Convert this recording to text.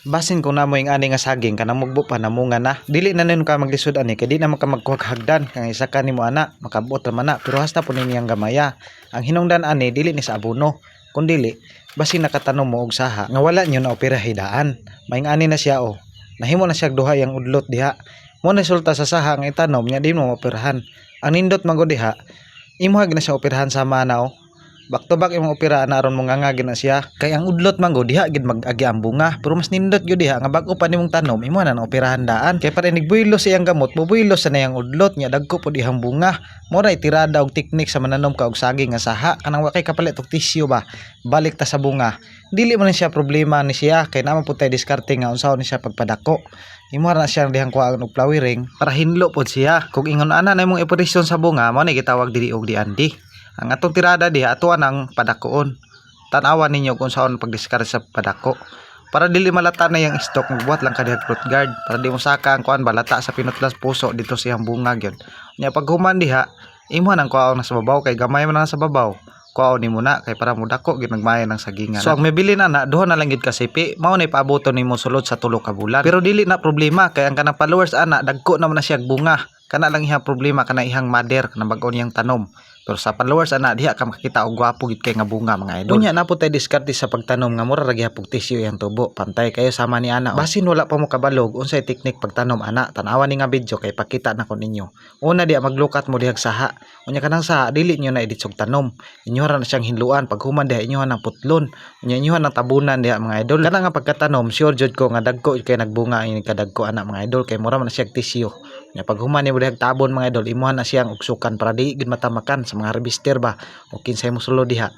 Basin kung namo yung ani nga saging kanang mugbo pa namunga na. Dili na nun ka maglisod ani kay di na man ka magkuhag hagdan kang isa ka nimo ana makabot ra na pero hasta po nini ang gamaya. Ang hinungdan ani dili ni sa abono kun dili basin nakatanom mo og saha nga wala nyo na operahay daan. Maing ani na siya o. Nahimo na siya duha yang udlot diha. Mo na resulta sa saha nga itanom nya di mo operahan. Ang nindot man gud diha imuhag na siya operahan sama na o. Back to back imong opera na aron mo ngangagin na siya. Kay ang udlot man go diha gid mag-agi ang bunga. Pero mas nindot gyud diha nga bag-o pa nimong tanom imo na na operahan daan. Kay para nigbuylo siyang gamot, bubuylo sa na yang udlot nya dagko po dihang bunga. Mo ra itirada og teknik sa mananom ka og saging nga saha kanang wa kay kapalit og tissue ba. Balik ta sa bunga. Dili man siya problema ni siya kay naman po tay diskarte nga unsahon ni siya pagpadako. Imo na siya dihang kuhaan og flowering para hinlo pod siya. Kung ingon ana na imong operasyon sa bunga, mo ni gitawag diri og diandi. Ang atong tirada diha atuan ang padakoon. Tanawan ninyo kung saan pagdiskarte sa padako. Para dili malata na yung stock, magbuhat lang ka diha fruit guard. Para di mo saka ang kuan balata sa pinutlas puso dito siyang bunga gyud. Nya pag human diha, imo nang kuhaon na sa babaw kay gamay man na sa babaw. Kuhaon ni muna kay para mo dako gyud nagmaya ng sagingan. So ang mebili na na duha na lang gid ka sipi, mao na ipaaboton nimo sulod sa tulo ka bulan. Pero dili na problema kay ang kanang followers ana dagko naman na siya bunga. Kana lang ihang problema kana ihang mother kanang bag-o niyang tanom. Pero sa followers ana diha ka makita og gwapo gid kay nga bunga mga idol. Unya na po tay diskarte sa pagtanom nga mura ra gihapog tissue yang tubo. Pantay kayo sama ni ana. Basin wala pa mo kabalog unsay teknik pagtanom ana. Tanawan ni nga video kay pakita na ko ninyo. Una diha maglukat mo dihag saha. Unya kanang saha dili nyo na edit og tanom. Inyo ra na siyang hinluan pag human diha inyo nang putlon. Unya inyo nang tabunan diha mga idol. Kana nga pagkatanom sure jud ko nga dagko kay nagbunga ini kadagko ana mga idol kay mura man siya tissue. Nya pag human ni dihag tabon mga idol imuha na siyang ugsukan para di gid matamakan sa mga harvester ba o diha.